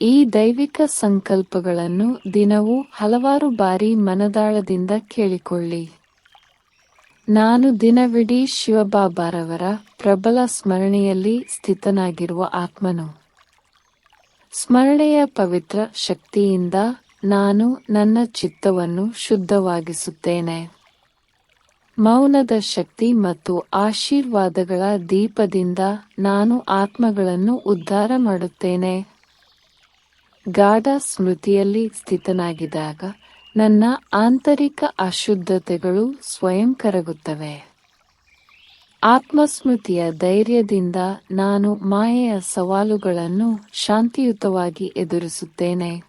ಈ ದೈವಿಕ ಸಂಕಲ್ಪಗಳನ್ನು ದಿನವೂ ಹಲವಾರು ಬಾರಿ ಮನದಾಳದಿಂದ ಕೇಳಿಕೊಳ್ಳಿ. ನಾನು ದಿನವಿಡೀ ಶಿವಬಾಬಾರವರ ಪ್ರಬಲ ಸ್ಮರಣೆಯಲ್ಲಿ ಸ್ಥಿತನಾಗಿರುವ ಆತ್ಮನು. ಸ್ಮರಣೆಯ ಪವಿತ್ರ ಶಕ್ತಿಯಿಂದ ನಾನು ನನ್ನ ಚಿತ್ತವನ್ನು ಶುದ್ಧವಾಗಿಸುತ್ತೇನೆ. ಮೌನದ ಶಕ್ತಿ ಮತ್ತು ಆಶೀರ್ವಾದಗಳ ದೀಪದಿಂದ ನಾನು ಆತ್ಮಗಳನ್ನು ಉದ್ಧಾರ ಮಾಡುತ್ತೇನೆ. ಗಾಢ ಸ್ಮೃತಿಯಲ್ಲಿ ಸ್ಥಿತನಾಗಿದ್ದಾಗ ನನ್ನ ಆಂತರಿಕ ಅಶುದ್ಧತೆಗಳು ಸ್ವಯಂ ಕರಗುತ್ತವೆ. ಆತ್ಮಸ್ಮೃತಿಯ ಧೈರ್ಯದಿಂದ ನಾನು ಮಾಯೆಯ ಸವಾಲುಗಳನ್ನು ಶಾಂತಿಯುತವಾಗಿ ಎದುರಿಸುತ್ತೇನೆ.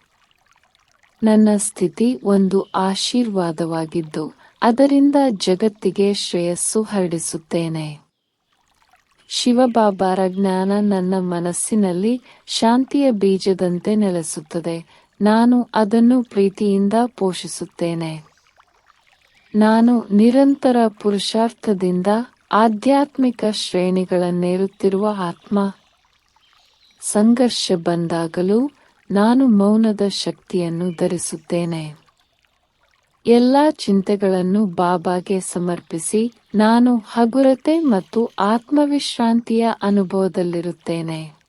ನನ್ನ ಸ್ಥಿತಿ ಒಂದು ಆಶೀರ್ವಾದವಾಗಿದ್ದು, ಅದರಿಂದ ಜಗತ್ತಿಗೆ ಶ್ರೇಯಸ್ಸು ಹರಡಿಸುತ್ತೇನೆ. ಶಿವಬಾಬಾರ ಜ್ಞಾನ ನನ್ನ ಮನಸ್ಸಿನಲ್ಲಿ ಶಾಂತಿಯ ಬೀಜದಂತೆ ನೆಲೆಸುತ್ತದೆ. ನಾನು ಅದನ್ನು ಪ್ರೀತಿಯಿಂದ ಪೋಷಿಸುತ್ತೇನೆ. ನಾನು ನಿರಂತರ ಪುರುಷಾರ್ಥದಿಂದ ಆಧ್ಯಾತ್ಮಿಕ ಶ್ರೇಣಿಗಳನ್ನೇರುತ್ತಿರುವ ಆತ್ಮ. ಸಂಘರ್ಷ ಬಂದಾಗಲೂ ನಾನು ಮೌನದ ಶಕ್ತಿಯನ್ನು ಧರಿಸುತ್ತೇನೆ. ಎಲ್ಲ ಚಿಂತೆಗಳನ್ನು ಬಾಬಾಗೆ ಸಮರ್ಪಿಸಿ ನಾನು ಹಗುರತೆ ಮತ್ತು ಆತ್ಮವಿಶ್ರಾಂತಿಯ ಅನುಭವದಲ್ಲಿರುತ್ತೇನೆ.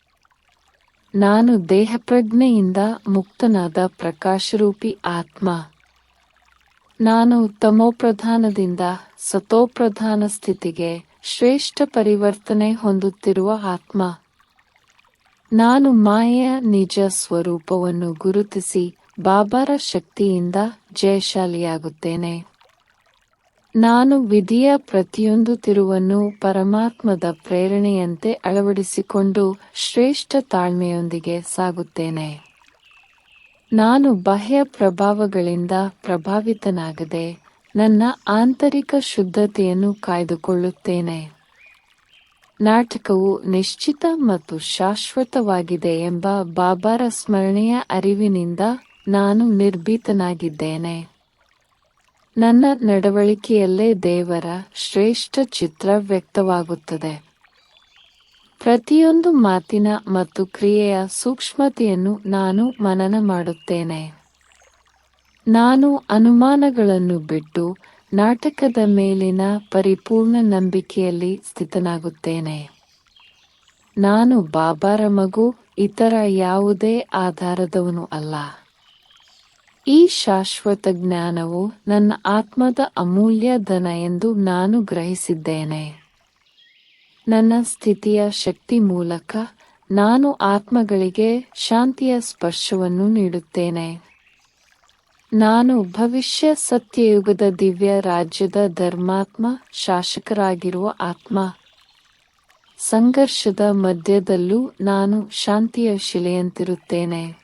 ನಾನು ದೇಹಪ್ರಜ್ಞೆಯಿಂದ ಮುಕ್ತನಾದ ಪ್ರಕಾಶರೂಪಿ ಆತ್ಮ. ನಾನು ತಮೋಪ್ರಧಾನದಿಂದ ಸತೋಪ್ರಧಾನ ಸ್ಥಿತಿಗೆ ಶ್ರೇಷ್ಠ ಪರಿವರ್ತನೆ ಹೊಂದುತ್ತಿರುವ ಆತ್ಮ. ನಾನು ಮಾಯೆಯ ನಿಜ ಸ್ವರೂಪವನ್ನು ಗುರುತಿಸಿ ಬಾಬಾರ ಶಕ್ತಿಯಿಂದ ಜಯಶಾಲಿಯಾಗುತ್ತೇನೆ. ನಾನು ವಿಧಿಯ ಪ್ರತಿಯೊಂದು ತಿರುವನ್ನು ಪರಮಾತ್ಮದ ಪ್ರೇರಣೆಯಂತೆ ಅಳವಡಿಸಿಕೊಂಡು ಶ್ರೇಷ್ಠ ತಾಳ್ಮೆಯೊಂದಿಗೆ ಸಾಗುತ್ತೇನೆ. ನಾನು ಬಾಹ್ಯ ಪ್ರಭಾವಗಳಿಂದ ಪ್ರಭಾವಿತನಾಗದೆ ನನ್ನ ಆಂತರಿಕ ಶುದ್ಧತೆಯನ್ನು ಕಾಯ್ದುಕೊಳ್ಳುತ್ತೇನೆ. ನಾಟಕವು ನಿಶ್ಚಿತ ಮತ್ತು ಶಾಶ್ವತವಾಗಿದೆ ಎಂಬ ಬಾಬಾರ ಸ್ಮರಣೆಯ ಅರಿವಿನಿಂದ ನಾನು ನಿರ್ಭೀತನಾಗಿದ್ದೇನೆ. ನನ್ನ ನಡವಳಿಕೆಯಲ್ಲೇ ದೇವರ ಶ್ರೇಷ್ಠ ಚಿತ್ರ ವ್ಯಕ್ತವಾಗುತ್ತದೆ. ಪ್ರತಿಯೊಂದು ಮಾತಿನ ಮತ್ತು ಕ್ರಿಯೆಯ ಸೂಕ್ಷ್ಮತೆಯನ್ನು ನಾನು ಮನನ ಮಾಡುತ್ತೇನೆ. ನಾನು ಅನುಮಾನಗಳನ್ನು ಬಿಟ್ಟು ನಾಟಕದ ಮೇಲಿನ ಪರಿಪೂರ್ಣ ನಂಬಿಕೆಯಲ್ಲಿ ಸ್ಥಿತನಾಗುತ್ತೇನೆ. ನಾನು ಬಾಬಾರ ಮಗು, ಇತರ ಯಾವುದೇ ಆಧಾರದವನು ಅಲ್ಲ. ಈ ಶಾಶ್ವತ ಜ್ಞಾನವು ನನ್ನ ಆತ್ಮದ ಅಮೂಲ್ಯ ಧನ ಎಂದು ನಾನು ಗ್ರಹಿಸಿದ್ದೇನೆ. ನನ್ನ ಸ್ಥಿತಿಯ ಶಕ್ತಿ ಮೂಲಕ ನಾನು ಆತ್ಮಗಳಿಗೆ ಶಾಂತಿಯ ಸ್ಪರ್ಶವನ್ನು ನೀಡುತ್ತೇನೆ. ನಾನು ಭವಿಷ್ಯ ಸತ್ಯಯುಗದ ದಿವ್ಯ ರಾಜ್ಯದ ಧರ್ಮಾತ್ಮ ಶಾಸಕರಾಗಿರುವ ಆತ್ಮ. ಸಂಘರ್ಷದ ಮಧ್ಯದಲ್ಲೂ ನಾನು ಶಾಂತಿಯ ಶಿಲೆಯಂತಿರುತ್ತೇನೆ.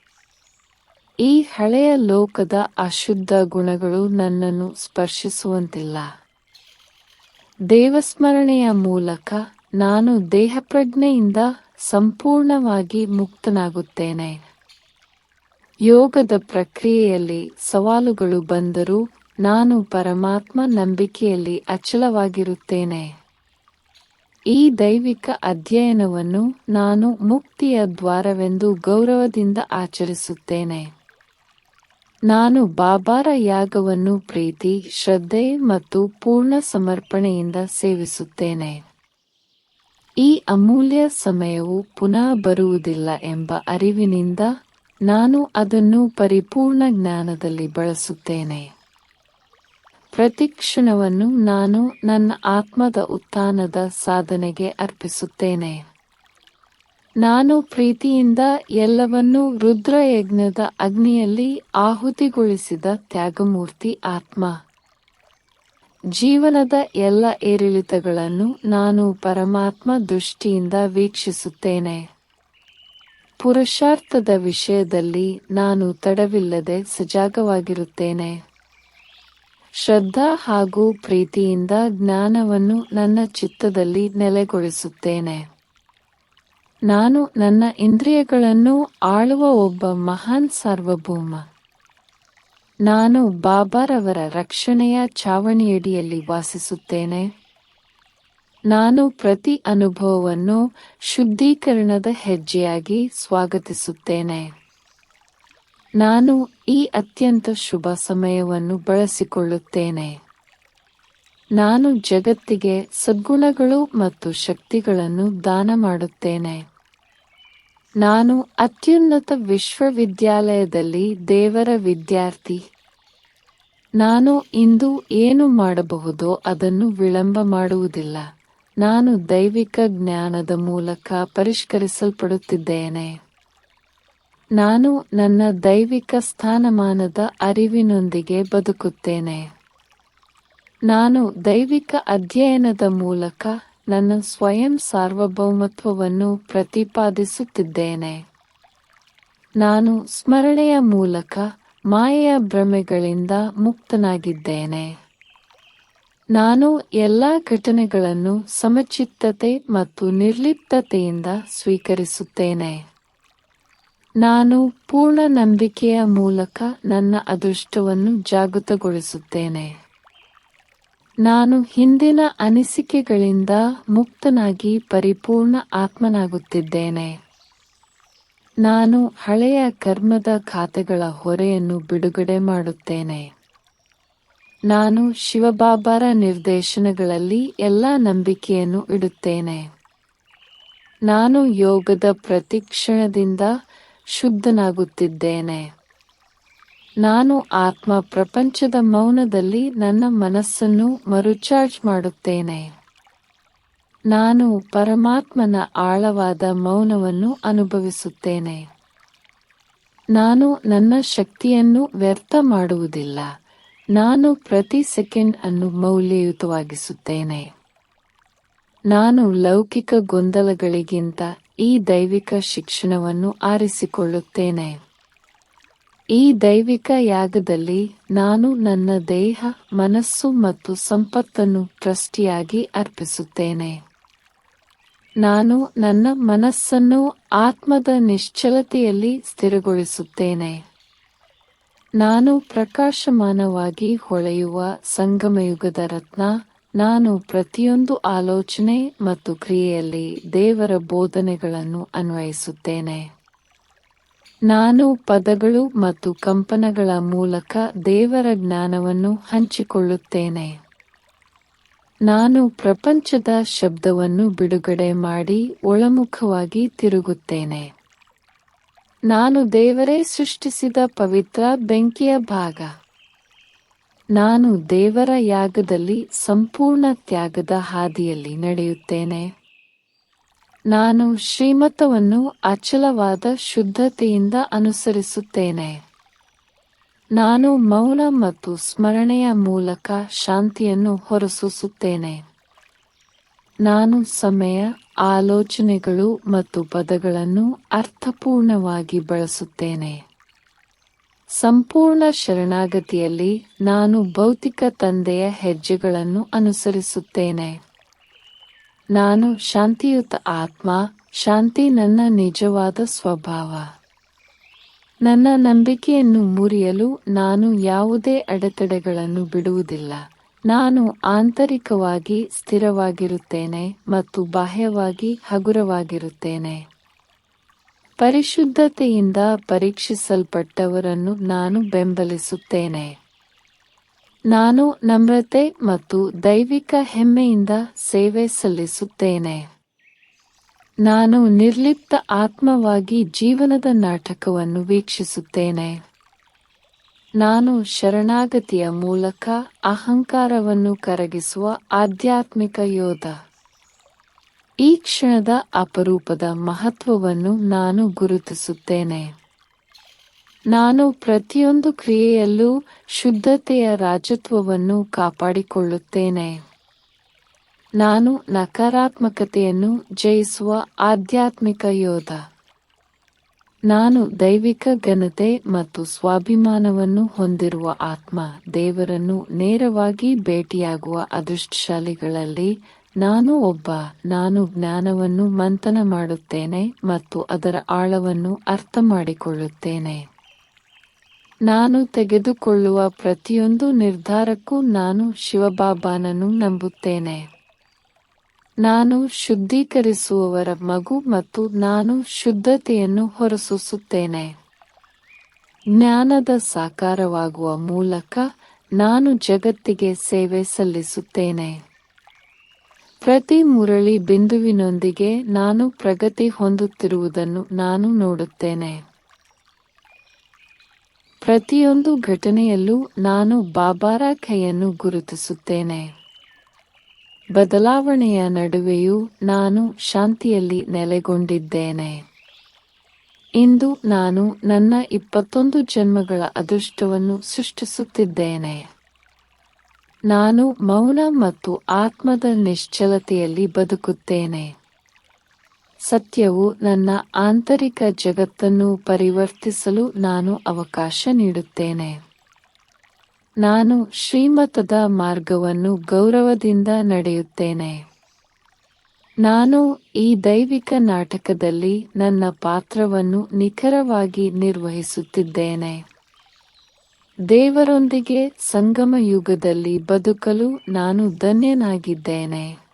ಈ ಹಳೆಯ ಲೋಕದ ಅಶುದ್ಧ ಗುಣಗಳು ನನ್ನನ್ನು ಸ್ಪರ್ಶಿಸುವಂತಿಲ್ಲ. ದೇವಸ್ಮರಣೆಯ ಮೂಲಕ ನಾನು ದೇಹಪ್ರಜ್ಞೆಯಿಂದ ಸಂಪೂರ್ಣವಾಗಿ ಮುಕ್ತನಾಗುತ್ತೇನೆ. ಯೋಗದ ಪ್ರಕ್ರಿಯೆಯಲ್ಲಿ ಸವಾಲುಗಳು ಬಂದರೂ ನಾನು ಪರಮಾತ್ಮ ನಂಬಿಕೆಯಲ್ಲಿ ಅಚಲವಾಗಿರುತ್ತೇನೆ. ಈ ದೈವಿಕ ಅಧ್ಯಯನವನ್ನು ನಾನು ಮುಕ್ತಿಯ ದ್ವಾರವೆಂದು ಗೌರವದಿಂದ ಆಚರಿಸುತ್ತೇನೆ. ನಾನು ಬಾಬಾರ ಯಾಗವನ್ನು ಪ್ರೀತಿ, ಶ್ರದ್ಧೆ ಮತ್ತು ಪೂರ್ಣ ಸಮರ್ಪಣೆಯಿಂದ ಸೇವಿಸುತ್ತೇನೆ. ಈ ಅಮೂಲ್ಯ ಸಮಯವು ಪುನಃ ಬರುವುದಿಲ್ಲ ಎಂಬ ಅರಿವಿನಿಂದ ನಾನು ಅದನ್ನು ಪರಿಪೂರ್ಣ ಜ್ಞಾನದಲ್ಲಿ ಬಳಸುತ್ತೇನೆ. ಪ್ರತಿಕ್ಷಣವನ್ನು ನಾನು ನನ್ನ ಆತ್ಮದ ಉತ್ಥಾನದ ಸಾಧನೆಗೆ ಅರ್ಪಿಸುತ್ತೇನೆ. ನಾನು ಪ್ರೀತಿಯಿಂದ ಎಲ್ಲವನ್ನೂ ರುದ್ರಯಜ್ಞದ ಅಗ್ನಿಯಲ್ಲಿ ಆಹುತಿಗೊಳಿಸಿದ ತ್ಯಾಗಮೂರ್ತಿ ಆತ್ಮ. ಜೀವನದ ಎಲ್ಲ ಏರಿಳಿತಗಳನ್ನು ನಾನು ಪರಮಾತ್ಮ ದೃಷ್ಟಿಯಿಂದ ವೀಕ್ಷಿಸುತ್ತೇನೆ. ಪುರುಷಾರ್ಥದ ವಿಷಯದಲ್ಲಿ ನಾನು ತಡವಿಲ್ಲದೆ ಸಜಾಗವಾಗಿರುತ್ತೇನೆ. ಶ್ರದ್ಧಾ ಹಾಗೂ ಪ್ರೀತಿಯಿಂದ ಜ್ಞಾನವನ್ನು ನನ್ನ ಚಿತ್ತದಲ್ಲಿ ನೆಲೆಗೊಳಿಸುತ್ತೇನೆ. ನಾನು ನನ್ನ ಇಂದ್ರಿಯಗಳನ್ನು ಆಳುವ ಒಬ್ಬ ಮಹಾನ್ ಸಾರ್ವಭೌಮ. ನಾನು ಬಾಬಾರವರ ರಕ್ಷಣೆಯ ಛಾವಣಿಯಡಿಯಲ್ಲಿ ವಾಸಿಸುತ್ತೇನೆ. ನಾನು ಪ್ರತಿ ಅನುಭವವನ್ನು ಶುದ್ಧೀಕರಣದ ಹೆಜ್ಜೆಯಾಗಿ ಸ್ವಾಗತಿಸುತ್ತೇನೆ. ನಾನು ಈ ಅತ್ಯಂತ ಶುಭ ಸಮಯವನ್ನು ಬಳಸಿಕೊಳ್ಳುತ್ತೇನೆ. ನಾನು ಜಗತ್ತಿಗೆ ಸದ್ಗುಣಗಳು ಮತ್ತು ಶಕ್ತಿಗಳನ್ನು ದಾನ ಮಾಡುತ್ತೇನೆ. ನಾನು ಅತ್ಯುನ್ನತ ವಿಶ್ವವಿದ್ಯಾಲಯದಲ್ಲಿ ದೇವರ ವಿದ್ಯಾರ್ಥಿ. ನಾನು ಇಂದು ಏನು ಮಾಡಬಹುದೋ ಅದನ್ನು ವಿಳಂಬ ಮಾಡುವುದಿಲ್ಲ. ನಾನು ದೈವಿಕ ಜ್ಞಾನದ ಮೂಲಕ ಪರಿಷ್ಕರಿಸಲ್ಪಡುತ್ತಿದ್ದೇನೆ. ನಾನು ನನ್ನ ದೈವಿಕ ಸ್ಥಾನಮಾನದ ಅರಿವಿನೊಂದಿಗೆ ಬದುಕುತ್ತೇನೆ. ನಾನು ದೈವಿಕ ಅಧ್ಯಯನದ ಮೂಲಕ ನನ್ನ ಸ್ವಯಂ ಸಾರ್ವಭೌಮತ್ವವನ್ನು ಪ್ರತಿಪಾದಿಸುತ್ತಿದ್ದೇನೆ. ನಾನು ಸ್ಮರಣೆಯ ಮೂಲಕ ಮಾಯೆಯ ಭ್ರಮೆಗಳಿಂದ ಮುಕ್ತನಾಗಿದ್ದೇನೆ. ನಾನು ಎಲ್ಲ ಘಟನೆಗಳನ್ನು ಸಮಚಿತ್ತತೆ ಮತ್ತು ನಿರ್ಲಿಪ್ತತೆಯಿಂದ ಸ್ವೀಕರಿಸುತ್ತೇನೆ. ನಾನು ಪೂರ್ಣ ನಂಬಿಕೆಯ ಮೂಲಕ ನನ್ನ ಅದೃಷ್ಟವನ್ನು ಜಾಗೃತಗೊಳಿಸುತ್ತೇನೆ. ನಾನು ಹಿಂದಿನ ಅನಿಸಿಕೆಗಳಿಂದ ಮುಕ್ತನಾಗಿ ಪರಿಪೂರ್ಣ ಆತ್ಮನಾಗುತ್ತಿದ್ದೇನೆ. ನಾನು ಹಳೆಯ ಕರ್ಮದ ಖಾತೆಗಳ ಹೊರೆಯನ್ನು ಬಿಡುಗಡೆ ಮಾಡುತ್ತೇನೆ. ನಾನು ಶಿವಬಾಬಾರ ನಿರ್ದೇಶನಗಳಲ್ಲಿ ಎಲ್ಲ ನಂಬಿಕೆಯನ್ನು ಇಡುತ್ತೇನೆ. ನಾನು ಯೋಗದ ಪ್ರತಿಕ್ಷಣದಿಂದ ಶುದ್ಧನಾಗುತ್ತಿದ್ದೇನೆ. ನಾನು ಆತ್ಮ ಪ್ರಪಂಚದ ಮೌನದಲ್ಲಿ ನನ್ನ ಮನಸ್ಸನ್ನು ಮರುಚಾರ್ಜ್ ಮಾಡುತ್ತೇನೆ. ನಾನು ಪರಮಾತ್ಮನ ಆಳವಾದ ಮೌನವನ್ನು ಅನುಭವಿಸುತ್ತೇನೆ. ನಾನು ನನ್ನ ಶಕ್ತಿಯನ್ನು ವ್ಯರ್ಥ ಮಾಡುವುದಿಲ್ಲ. ನಾನು ಪ್ರತಿ ಸೆಕೆಂಡ್ ಅನ್ನು ಮೌಲ್ಯಯುತವಾಗಿಸುತ್ತೇನೆ. ನಾನು ಲೌಕಿಕ ಗೊಂದಲಗಳಿಗಿಂತ ಈ ದೈವಿಕ ಶಿಕ್ಷಣವನ್ನು ಆರಿಸಿಕೊಳ್ಳುತ್ತೇನೆ. ಈ ದೈವಿಕ ಯಾಗದಲ್ಲಿ ನಾನು ನನ್ನ ದೇಹ, ಮನಸ್ಸು ಮತ್ತು ಸಂಪತ್ತನ್ನು ಟ್ರಸ್ಟಿಯಾಗಿ ಅರ್ಪಿಸುತ್ತೇನೆ. ನಾನು ನನ್ನ ಮನಸ್ಸನ್ನು ಆತ್ಮದ ನಿಶ್ಚಲತೆಯಲ್ಲಿ ಸ್ಥಿರಗೊಳಿಸುತ್ತೇನೆ. ನಾನು ಪ್ರಕಾಶಮಾನವಾಗಿ ಹೊಳೆಯುವ ಸಂಗಮಯುಗದ ರತ್ನ, ನಾನು ಪ್ರತಿಯೊಂದು ಆಲೋಚನೆ ಮತ್ತು ಕ್ರಿಯೆಯಲ್ಲಿ ದೇವರ ಬೋಧನೆಗಳನ್ನು ಅನ್ವಯಿಸುತ್ತೇನೆ. ನಾನು ಪದಗಳು ಮತ್ತು ಕಂಪನಗಳ ಮೂಲಕ ದೇವರ ಜ್ಞಾನವನ್ನು ಹಂಚಿಕೊಳ್ಳುತ್ತೇನೆ. ನಾನು ಪ್ರಪಂಚದ ಶಬ್ದವನ್ನು ಬಿಡುಗಡೆ ಮಾಡಿ ಒಳಮುಖವಾಗಿ ತಿರುಗುತ್ತೇನೆ. ನಾನು ದೇವರೇ ಸೃಷ್ಟಿಸಿದ ಪವಿತ್ರ ಬೆಂಕಿಯ ಭಾಗ. ನಾನು ದೇವರ ಯಾಗದಲ್ಲಿ ಸಂಪೂರ್ಣ ತ್ಯಾಗದ ಹಾದಿಯಲ್ಲಿ ನಡೆಯುತ್ತೇನೆ. ನಾನು ಶ್ರೀಮತವನ್ನು ಅಚಲವಾದ ಶುದ್ಧತೆಯಿಂದ ಅನುಸರಿಸುತ್ತೇನೆ. ನಾನು ಮೌನ ಮತ್ತು ಸ್ಮರಣೆಯ ಮೂಲಕ ಶಾಂತಿಯನ್ನು ಹೊರಸೂಸುತ್ತೇನೆ. ನಾನು ಸಮಯ, ಆಲೋಚನೆಗಳು ಮತ್ತು ಪದಗಳನ್ನು ಅರ್ಥಪೂರ್ಣವಾಗಿ ಬಳಸುತ್ತೇನೆ. ಸಂಪೂರ್ಣ ಶರಣಾಗತಿಯಲ್ಲಿ ನಾನು ಭೌತಿಕ ತಂದೆಯ ಹೆಜ್ಜೆಗಳನ್ನು ಅನುಸರಿಸುತ್ತೇನೆ. ನಾನು ಶಾಂತಿಯುತ ಆತ್ಮ, ಶಾಂತಿ ನನ್ನ ನಿಜವಾದ ಸ್ವಭಾವ. ನನ್ನ ನಂಬಿಕೆಯನ್ನು ಮುರಿಯಲು ನಾನು ಯಾವುದೇ ಅಡೆತಡೆಗಳನ್ನು ಬಿಡುವುದಿಲ್ಲ. ನಾನು ಆಂತರಿಕವಾಗಿ ಸ್ಥಿರವಾಗಿರುತ್ತೇನೆ ಮತ್ತು ಬಾಹ್ಯವಾಗಿ ಹಗುರವಾಗಿರುತ್ತೇನೆ. ಪರಿಶುದ್ಧತೆಯಿಂದ ಪರೀಕ್ಷಿಸಲ್ಪಟ್ಟವರನ್ನು ನಾನು ಬೆಂಬಲಿಸುತ್ತೇನೆ. ನಾನು ನಮ್ರತೆ ಮತ್ತು ದೈವಿಕ ಹೆಮ್ಮೆಯಿಂದ ಸೇವೆ ಸಲ್ಲಿಸುತ್ತೇನೆ. ನಾನು ನಿರ್ಲಿಪ್ತ ಆತ್ಮವಾಗಿ ಜೀವನದ ನಾಟಕವನ್ನು ವೀಕ್ಷಿಸುತ್ತೇನೆ. ನಾನು ಶರಣಾಗತಿಯ ಮೂಲಕ ಅಹಂಕಾರವನ್ನು ಕರಗಿಸುವ ಆಧ್ಯಾತ್ಮಿಕ ಯೋಧ. ಈ ಕ್ಷಣದ ಅಪರೂಪದ ಮಹತ್ವವನ್ನು ನಾನು ಗುರುತಿಸುತ್ತೇನೆ. ನಾನು ಪ್ರತಿಯೊಂದು ಕ್ರಿಯೆಯಲ್ಲೂ ಶುದ್ಧತೆಯ ರಾಜತ್ವವನ್ನು ಕಾಪಾಡಿಕೊಳ್ಳುತ್ತೇನೆ. ನಾನು ನಕಾರಾತ್ಮಕತೆಯನ್ನು ಜಯಿಸುವ ಆಧ್ಯಾತ್ಮಿಕ ಯೋಧ. ನಾನು ದೈವಿಕ ಘನತೆ ಮತ್ತು ಸ್ವಾಭಿಮಾನವನ್ನು ಹೊಂದಿರುವ ಆತ್ಮ, ದೇವರನ್ನು ನೇರವಾಗಿ ಭೇಟಿಯಾಗುವ ಅದೃಷ್ಟಶಾಲಿಗಳಲ್ಲಿ ನಾನು ಒಬ್ಬ. ನಾನು ಜ್ಞಾನವನ್ನು ಮಂಥನ ಮಾಡುತ್ತೇನೆ ಮತ್ತು ಅದರ ಆಳವನ್ನು ಅರ್ಥ ಮಾಡಿಕೊಳ್ಳುತ್ತೇನೆ ನಾನು ತೆಗೆದುಕೊಳ್ಳುವ ಪ್ರತಿಯೊಂದು ನಿರ್ಧಾರಕ್ಕೂ ನಾನು ಶಿವಬಾಬಾನನ್ನು ನಂಬುತ್ತೇನೆ. ನಾನು ಶುದ್ಧೀಕರಿಸುವವರ ಮಗು ಮತ್ತು ನಾನು ಶುದ್ಧತೆಯನ್ನು ಹೊರಸೂಸುತ್ತೇನೆ. ಜ್ಞಾನದ ಸಾಕಾರವಾಗುವ ಮೂಲಕ ನಾನು ಜಗತ್ತಿಗೆ ಸೇವೆ ಸಲ್ಲಿಸುತ್ತೇನೆ. ಪ್ರತಿ ಮುರಳಿ ಬಿಂದುವಿನೊಂದಿಗೆ ನಾನು ಪ್ರಗತಿ ಹೊಂದುತ್ತಿರುವುದನ್ನು ನಾನು ನೋಡುತ್ತೇನೆ. ಪ್ರತಿಯೊಂದು ಘಟನೆಯಲ್ಲೂ ನಾನು ಬಾಬಾರ ಕೈಯನ್ನು ಗುರುತಿಸುತ್ತೇನೆ. ಬದಲಾವಣೆಯ ನಡುವೆಯೂ ನಾನು ಶಾಂತಿಯಲ್ಲಿ ನೆಲೆಗೊಂಡಿದ್ದೇನೆ. ಇಂದು ನಾನು ನನ್ನ ಇಪ್ಪತ್ತೊಂದು ಜನ್ಮಗಳ ಅದೃಷ್ಟವನ್ನು ಸೃಷ್ಟಿಸುತ್ತಿದ್ದೇನೆ. ನಾನು ಮೌನ ಮತ್ತು ಆತ್ಮದ ನಿಶ್ಚಲತೆಯಲ್ಲಿ ಬದುಕುತ್ತೇನೆ. ಸತ್ಯವು ನನ್ನ ಆಂತರಿಕ ಜಗತ್ತನ್ನು ಪರಿವರ್ತಿಸಲು ನಾನು ಅವಕಾಶ ನೀಡುತ್ತೇನೆ. ನಾನು ಶ್ರೀಮತದ ಮಾರ್ಗವನ್ನು ಗೌರವದಿಂದ ನಡೆಯುತ್ತೇನೆ. ನಾನು ಈ ದೈವಿಕ ನಾಟಕದಲ್ಲಿ ನನ್ನ ಪಾತ್ರವನ್ನು ನಿಖರವಾಗಿ ನಿರ್ವಹಿಸುತ್ತಿದ್ದೇನೆ. ದೇವರೊಂದಿಗೆ ಸಂಗಮ ಯುಗದಲ್ಲಿ ಬದುಕಲು ನಾನು ಧನ್ಯನಾಗಿದ್ದೇನೆ.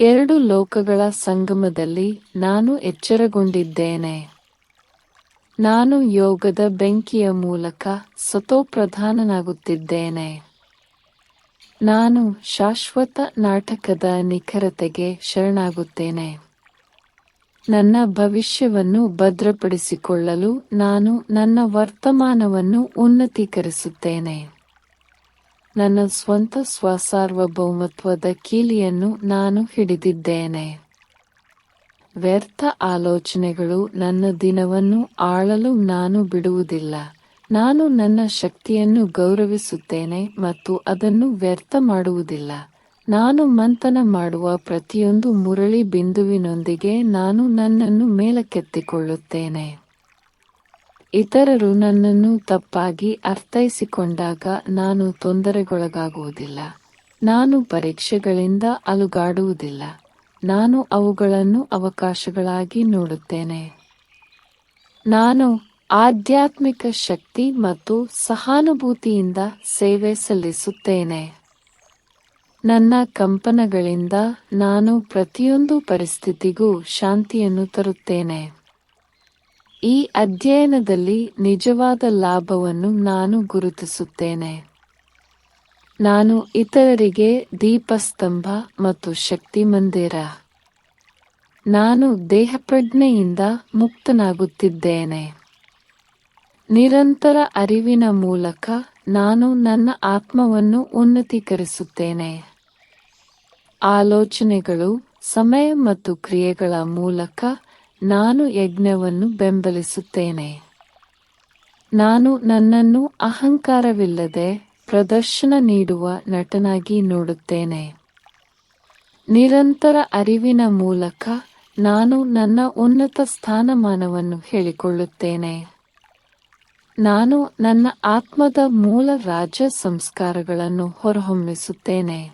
ಎರಡು ಲೋಕಗಳ ಸಂಗಮದಲ್ಲಿ ನಾನು ಎಚ್ಚರಗೊಂಡಿದ್ದೇನೆ. ನಾನು ಯೋಗದ ಬೆಂಕಿಯ ಮೂಲಕ ಸತೋಪ್ರಧಾನನಾಗುತ್ತಿದ್ದೇನೆ ನಾನು ಶಾಶ್ವತ ನಾಟಕದ ನಿಖರತೆಗೆ ಶರಣಾಗುತ್ತೇನೆ. ನನ್ನ ಭವಿಷ್ಯವನ್ನು ಭದ್ರಪಡಿಸಿಕೊಳ್ಳಲು ನಾನು ನನ್ನ ವರ್ತಮಾನವನ್ನು ಉನ್ನತೀಕರಿಸುತ್ತೇನೆ. ನನ್ನ ಸ್ವಂತ ಸ್ವಸಾರ್ವಭೌಮತ್ವದ ಕೀಲಿಯನ್ನು ನಾನು ಹಿಡಿದಿದ್ದೇನೆ. ವ್ಯರ್ಥ ಆಲೋಚನೆಗಳು ನನ್ನ ದಿನವನ್ನು ಆಳಲು ನಾನು ಬಿಡುವುದಿಲ್ಲ. ನಾನು ನನ್ನ ಶಕ್ತಿಯನ್ನು ಗೌರವಿಸುತ್ತೇನೆ ಮತ್ತು ಅದನ್ನು ವ್ಯರ್ಥ ಮಾಡುವುದಿಲ್ಲ. ನಾನು ಮಂಥನ ಮಾಡುವ ಪ್ರತಿಯೊಂದು ಮುರಳಿ ಬಿಂದುವಿನೊಂದಿಗೆ ನಾನು ನನ್ನನ್ನು ಮೇಲಕ್ಕೆತ್ತಿಕೊಳ್ಳುತ್ತೇನೆ. ಇತರರು ನನ್ನನ್ನು ತಪ್ಪಾಗಿ ಅರ್ಥೈಸಿಕೊಂಡಾಗ ನಾನು ತೊಂದರೆಗೊಳಗಾಗುವುದಿಲ್ಲ. ನಾನು ಪರೀಕ್ಷೆಗಳಿಂದ ಅಲುಗಾಡುವುದಿಲ್ಲ. ನಾನು ಅವುಗಳನ್ನು ಅವಕಾಶಗಳಾಗಿ ನೋಡುತ್ತೇನೆ. ನಾನು ಆಧ್ಯಾತ್ಮಿಕ ಶಕ್ತಿ ಮತ್ತು ಸಹಾನುಭೂತಿಯಿಂದ ಸೇವೆ ಸಲ್ಲಿಸುತ್ತೇನೆ. ನನ್ನ ಕಂಪನಗಳಿಂದ ನಾನು ಪ್ರತಿಯೊಂದು ಪರಿಸ್ಥಿತಿಗೂ ಶಾಂತಿಯನ್ನು ತರುತ್ತೇನೆ. ಈ ಅಧ್ಯಯನದಲ್ಲಿ ನಿಜವಾದ ಲಾಭವನ್ನು ನಾನು ಗುರುತಿಸುತ್ತೇನೆ. ನಾನು ಇತರರಿಗೆ ದೀಪಸ್ತಂಭ ಮತ್ತು ಶಕ್ತಿ ಮಂದಿರ ನಾನು ದೇಹಪ್ರಜ್ಞೆಯಿಂದ ಮುಕ್ತನಾಗುತ್ತಿದ್ದೇನೆ. ನಿರಂತರ ಅರಿವಿನ ಮೂಲಕ ನಾನು ನನ್ನ ಆತ್ಮವನ್ನು ಉನ್ನತೀಕರಿಸುತ್ತೇನೆ. ಆಲೋಚನೆಗಳು, ಸಮಯ ಮತ್ತು ಕ್ರಿಯೆಗಳ ಮೂಲಕ ನಾನು ಯಜ್ಞವನ್ನು ಬೆಂಬಲಿಸುತ್ತೇನೆ. ನಾನು ನನ್ನನ್ನು ಅಹಂಕಾರವಿಲ್ಲದೆ ಪ್ರದರ್ಶನ ನೀಡುವ ನಟನಾಗಿ ನೋಡುತ್ತೇನೆ. ನಿರಂತರ ಅರಿವಿನ ಮೂಲಕ ನಾನು ನನ್ನ ಉನ್ನತ ಸ್ಥಾನಮಾನವನ್ನು ಹೇಳಿಕೊಳ್ಳುತ್ತೇನೆ. ನಾನು ನನ್ನ ಆತ್ಮದ ಮೂಲ ರಾಜ್ಯ ಸಂಸ್ಕಾರಗಳನ್ನು ಹೊರಹೊಮ್ಮಿಸುತ್ತೇನೆ.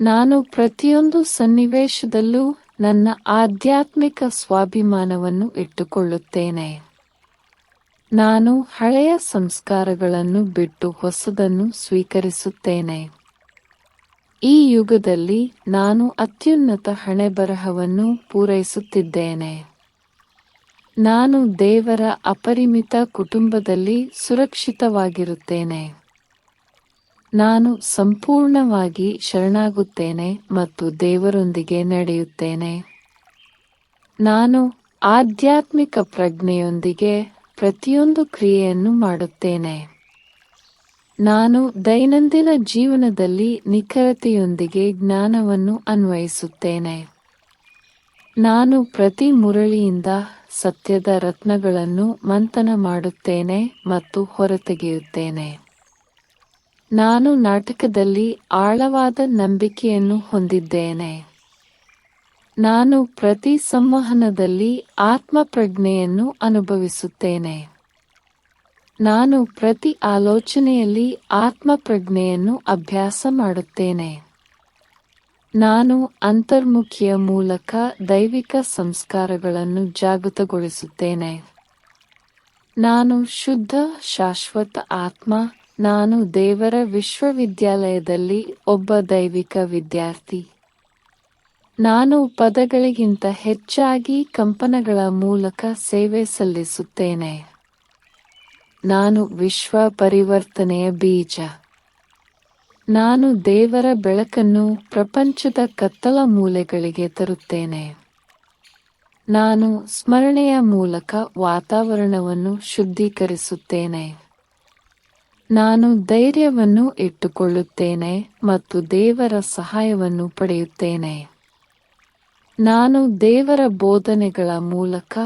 ನಾನು ಪ್ರತಿಯೊಂದು ಸನ್ನಿವೇಶದಲ್ಲೂ ನನ್ನ ಆಧ್ಯಾತ್ಮಿಕ ಸ್ವಾಭಿಮಾನವನ್ನು ಇಟ್ಟುಕೊಳ್ಳುತ್ತೇನೆ. ನಾನು ಹಳೆಯ ಸಂಸ್ಕಾರಗಳನ್ನು ಬಿಟ್ಟು ಹೊಸದನ್ನು ಸ್ವೀಕರಿಸುತ್ತೇನೆ. ಈ ಯುಗದಲ್ಲಿ ನಾನು ಅತ್ಯುನ್ನತ ಹಣೆಬರಹವನ್ನು ಪೂರೈಸುತ್ತಿದ್ದೇನೆ. ನಾನು ದೇವರ ಅಪರಿಮಿತ ಕುಟುಂಬದಲ್ಲಿ ಸುರಕ್ಷಿತವಾಗಿರುತ್ತೇನೆ. ನಾನು ಸಂಪೂರ್ಣವಾಗಿ ಶರಣಾಗುತ್ತೇನೆ ಮತ್ತು ದೇವರೊಂದಿಗೆ ನಡೆಯುತ್ತೇನೆ. ನಾನು ಆಧ್ಯಾತ್ಮಿಕ ಪ್ರಜ್ಞೆಯೊಂದಿಗೆ ಪ್ರತಿಯೊಂದು ಕ್ರಿಯೆಯನ್ನು ಮಾಡುತ್ತೇನೆ. ನಾನು ದೈನಂದಿನ ಜೀವನದಲ್ಲಿ ನಿಖರತೆಯೊಂದಿಗೆ ಜ್ಞಾನವನ್ನು ಅನ್ವಯಿಸುತ್ತೇನೆ. ನಾನು ಪ್ರತಿ ಮುರಳಿಯಿಂದ ಸತ್ಯದ ರತ್ನಗಳನ್ನು ಮಂಥನ ಮಾಡುತ್ತೇನೆ ಮತ್ತು ಹೊರತೆಗೆಯುತ್ತೇನೆ. ನಾನು ನಾಟಕದಲ್ಲಿ ಆಳವಾದ ನಂಬಿಕೆಯನ್ನು ಹೊಂದಿದ್ದೇನೆ. ನಾನು ಪ್ರತಿ ಸಂವಹನದಲ್ಲಿ ಆತ್ಮಪ್ರಜ್ಞೆಯನ್ನು ಅನುಭವಿಸುತ್ತೇನೆ. ನಾನು ಪ್ರತಿ ಆಲೋಚನೆಯಲ್ಲಿ ಆತ್ಮಪ್ರಜ್ಞೆಯನ್ನು ಅಭ್ಯಾಸ ಮಾಡುತ್ತೇನೆ. ನಾನು ಅಂತರ್ಮುಖಿಯ ಮೂಲಕ ದೈವಿಕ ಸಂಸ್ಕಾರಗಳನ್ನು ಜಾಗೃತಗೊಳಿಸುತ್ತೇನೆ. ನಾನು ಶುದ್ಧ, ಶಾಶ್ವತ ಆತ್ಮ ನಾನು ದೇವರ ವಿಶ್ವವಿದ್ಯಾಲಯದಲ್ಲಿ ಒಬ್ಬ ದೈವಿಕ ವಿದ್ಯಾರ್ಥಿ. ನಾನು ಪದಗಳಿಗಿಂತ ಹೆಚ್ಚಾಗಿ ಕಂಪನಗಳ ಮೂಲಕ ಸೇವೆ ಸಲ್ಲಿಸುತ್ತೇನೆ. ನಾನು ವಿಶ್ವ ಪರಿವರ್ತನೆಯ ಬೀಜ. ನಾನು ದೇವರ ಬೆಳಕನ್ನು ಪ್ರಪಂಚದ ಕತ್ತಲ ಮೂಲೆಗಳಿಗೆ ತರುತ್ತೇನೆ. ನಾನು ಸ್ಮರಣೆಯ ಮೂಲಕ ವಾತಾವರಣವನ್ನು ಶುದ್ಧೀಕರಿಸುತ್ತೇನೆ. ನಾನು ಧೈರ್ಯವನ್ನು ಇಟ್ಟುಕೊಳ್ಳುತ್ತೇನೆ ಮತ್ತು ದೇವರ ಸಹಾಯವನ್ನು ಪಡೆಯುತ್ತೇನೆ. ನಾನು ದೇವರ ಬೋಧನೆಗಳ ಮೂಲಕ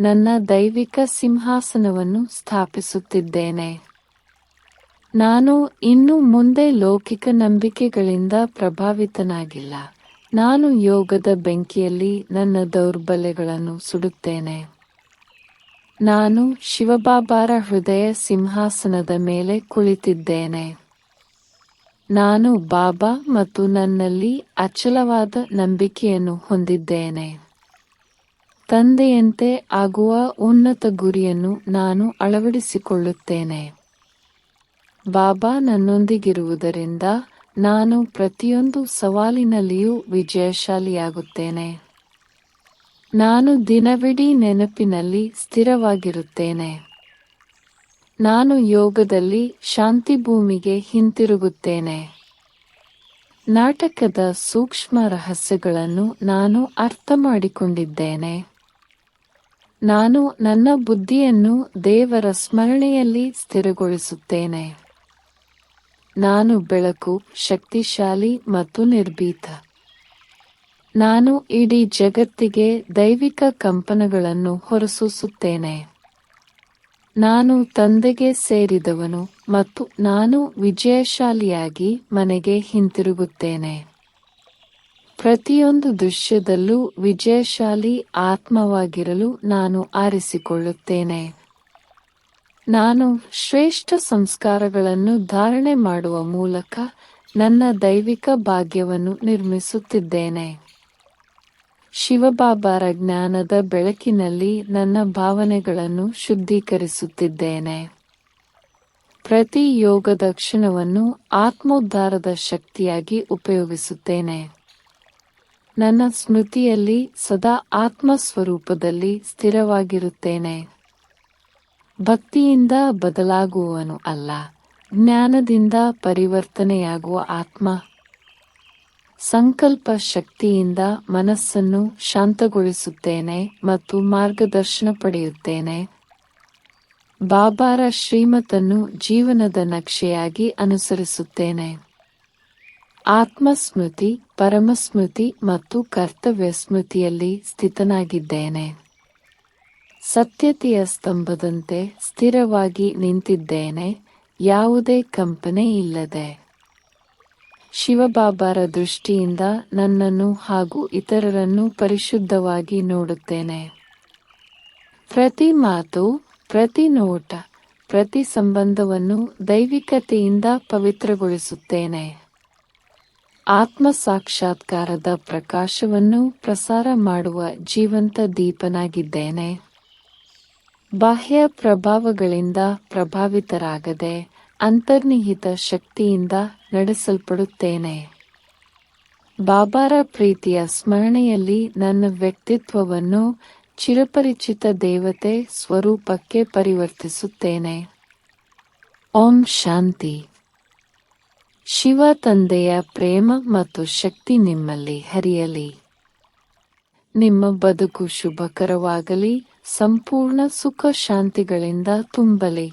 ನನ್ನ ದೈವಿಕ ಸಿಂಹಾಸನವನ್ನು ಸ್ಥಾಪಿಸುತ್ತಿದ್ದೇನೆ. ನಾನು ಇನ್ನು ಮುಂದೆ ಲೌಕಿಕ ನಂಬಿಕೆಗಳಿಂದ ಪ್ರಭಾವಿತನಾಗಿಲ್ಲ. ನಾನು ಯೋಗದ ಬೆಂಕಿಯಲ್ಲಿ ನನ್ನ ದೌರ್ಬಲ್ಯಗಳನ್ನು ಸುಡುತ್ತೇನೆ. ನಾನು ಶಿವಬಾಬಾರ ಹೃದಯ ಸಿಂಹಾಸನದ ಮೇಲೆ ಕುಳಿತಿದ್ದೇನೆ. ನಾನು ಬಾಬಾ ಮತ್ತು ನನ್ನಲ್ಲಿ ಅಚಲವಾದ ನಂಬಿಕೆಯನ್ನು ಹೊಂದಿದ್ದೇನೆ. ತಂದೆಯಂತೆ ಆಗುವ ಉನ್ನತ ಗುರಿಯನ್ನು ನಾನು ಅಳವಡಿಸಿಕೊಳ್ಳುತ್ತೇನೆ. ಬಾಬಾ ನನ್ನೊಂದಿಗಿರುವುದರಿಂದ ನಾನು ಪ್ರತಿಯೊಂದು ಸವಾಲಿನಲ್ಲಿಯೂ ವಿಜಯಶಾಲಿಯಾಗುತ್ತೇನೆ. ನಾನು ದಿನವಿಡೀ ನೆನಪಿನಲ್ಲಿ ಸ್ಥಿರವಾಗಿರುತ್ತೇನೆ. ನಾನು ಯೋಗದಲ್ಲಿ ಶಾಂತಿ ಭೂಮಿಗೆ ಹಿಂತಿರುಗುತ್ತೇನೆ. ನಾಟಕದ ಸೂಕ್ಷ್ಮ ರಹಸ್ಯಗಳನ್ನು ನಾನು ಅರ್ಥ ಮಾಡಿಕೊಂಡಿದ್ದೇನೆ ನಾನು ನನ್ನ ಬುದ್ಧಿಯನ್ನು ದೇವರ ಸ್ಮರಣೆಯಲ್ಲಿ ಸ್ಥಿರಗೊಳಿಸುತ್ತೇನೆ. ನಾನು ಬೆಳಕು ಶಕ್ತಿಶಾಲಿ ಮತ್ತು ನಿರ್ಭೀತ. ನಾನು ಇಡೀ ಜಗತ್ತಿಗೆ ದೈವಿಕ ಕಂಪನಗಳನ್ನು ಹೊರಸೂಸುತ್ತೇನೆ. ನಾನು ತಂದೆಗೆ ಸೇರಿದವನು ಮತ್ತು ನಾನು ವಿಜಯಶಾಲಿಯಾಗಿ ಮನೆಗೆ ಹಿಂತಿರುಗುತ್ತೇನೆ. ಪ್ರತಿಯೊಂದು ದೃಶ್ಯದಲ್ಲೂ ವಿಜಯಶಾಲಿ ಆತ್ಮವಾಗಿರಲು ನಾನು ಆರಿಸಿಕೊಳ್ಳುತ್ತೇನೆ. ನಾನು ಶ್ರೇಷ್ಠ ಸಂಸ್ಕಾರಗಳನ್ನು ಧಾರಣೆ ಮಾಡುವ ಮೂಲಕ ನನ್ನ ದೈವಿಕ ಭಾಗ್ಯವನ್ನು ನಿರ್ಮಿಸುತ್ತಿದ್ದೇನೆ. ಶಿವಬಾಬಾರ ಜ್ಞಾನದ ಬೆಳಕಿನಲ್ಲಿ ನನ್ನ ಭಾವನೆಗಳನ್ನು ಶುದ್ಧೀಕರಿಸುತ್ತಿದ್ದೇನೆ. ಪ್ರತಿ ಯೋಗದ ಕ್ಷಣವನ್ನು ಆತ್ಮೋದ್ಧಾರದ ಶಕ್ತಿಯಾಗಿ ಉಪಯೋಗಿಸುತ್ತೇನೆ. ನನ್ನ ಸ್ಮೃತಿಯಲ್ಲಿ ಸದಾ ಆತ್ಮ ಸ್ವರೂಪದಲ್ಲಿ ಸ್ಥಿರವಾಗಿರುತ್ತೇನೆ. ಭಕ್ತಿಯಿಂದ ಬದಲಾಗುವವನು ಅಲ್ಲ, ಜ್ಞಾನದಿಂದ ಪರಿವರ್ತನೆಯಾಗುವ ಆತ್ಮ. ಸಂಕಲ್ಪ ಶಕ್ತಿಯಿಂದ ಮನಸ್ಸನ್ನು ಶಾಂತಗೊಳಿಸುತ್ತೇನೆ ಮತ್ತು ಮಾರ್ಗದರ್ಶನ ಪಡೆಯುತ್ತೇನೆ. ಬಾಬಾರ ಶ್ರೀಮತನ್ನು ಜೀವನದ ನಕ್ಷೆಯಾಗಿ ಅನುಸರಿಸುತ್ತೇನೆ. ಆತ್ಮಸ್ಮೃತಿ, ಪರಮಸ್ಮೃತಿ ಮತ್ತು ಕರ್ತವ್ಯ ಸ್ಮೃತಿಯಲ್ಲಿ ಸ್ಥಿತನಾಗಿದ್ದೇನೆ. ಸತ್ಯತೆಯ ಸ್ತಂಭದಂತೆ ಸ್ಥಿರವಾಗಿ ನಿಂತಿದ್ದೇನೆ, ಯಾವುದೇ ಕಂಪನೆ ಇಲ್ಲದೆ. ಶಿವಬಾಬಾರ ದೃಷ್ಟಿಯಿಂದ ನನ್ನನ್ನು ಹಾಗೂ ಇತರರನ್ನು ಪರಿಶುದ್ಧವಾಗಿ ನೋಡುತ್ತೇನೆ. ಪ್ರತಿ ಮಾತು, ಪ್ರತಿ ನೋಟ, ಪ್ರತಿ ಸಂಬಂಧವನ್ನು ದೈವಿಕತೆಯಿಂದ ಪವಿತ್ರಗೊಳಿಸುತ್ತೇನೆ. ಆತ್ಮ ಸಾಕ್ಷಾತ್ಕಾರದ ಪ್ರಕಾಶವನ್ನು ಪ್ರಸಾರ ಮಾಡುವ ಜೀವಂತ ದೀಪನಾಗಿದ್ದೇನೆ. ಬಾಹ್ಯ ಪ್ರಭಾವಗಳಿಂದ ಪ್ರಭಾವಿತರಾಗದೆ ಅಂತರ್ನಿಹಿತ ಶಕ್ತಿಯಿಂದ ನಡೆಸಲ್ಪಡುತ್ತೇನೆ. ಬಾಬಾರ ಪ್ರೀತಿಯ ಸ್ಮರಣೆಯಲ್ಲಿ ನನ್ನ ವ್ಯಕ್ತಿತ್ವವನ್ನು ಚಿರಪರಿಚಿತ ದೇವತೆ ಸ್ವರೂಪಕ್ಕೆ ಪರಿವರ್ತಿಸುತ್ತೇನೆ. ಓಂ ಶಾಂತಿ. ಶಿವ ತಂದೆಯ ಪ್ರೇಮ ಮತ್ತು ಶಕ್ತಿ ನಿಮ್ಮಲ್ಲಿ ಹರಿಯಲಿ. ನಿಮ್ಮ ಬದುಕು ಶುಭಕರವಾಗಲಿ, ಸಂಪೂರ್ಣ ಸುಖ ಶಾಂತಿಗಳಿಂದ ತುಂಬಲಿ.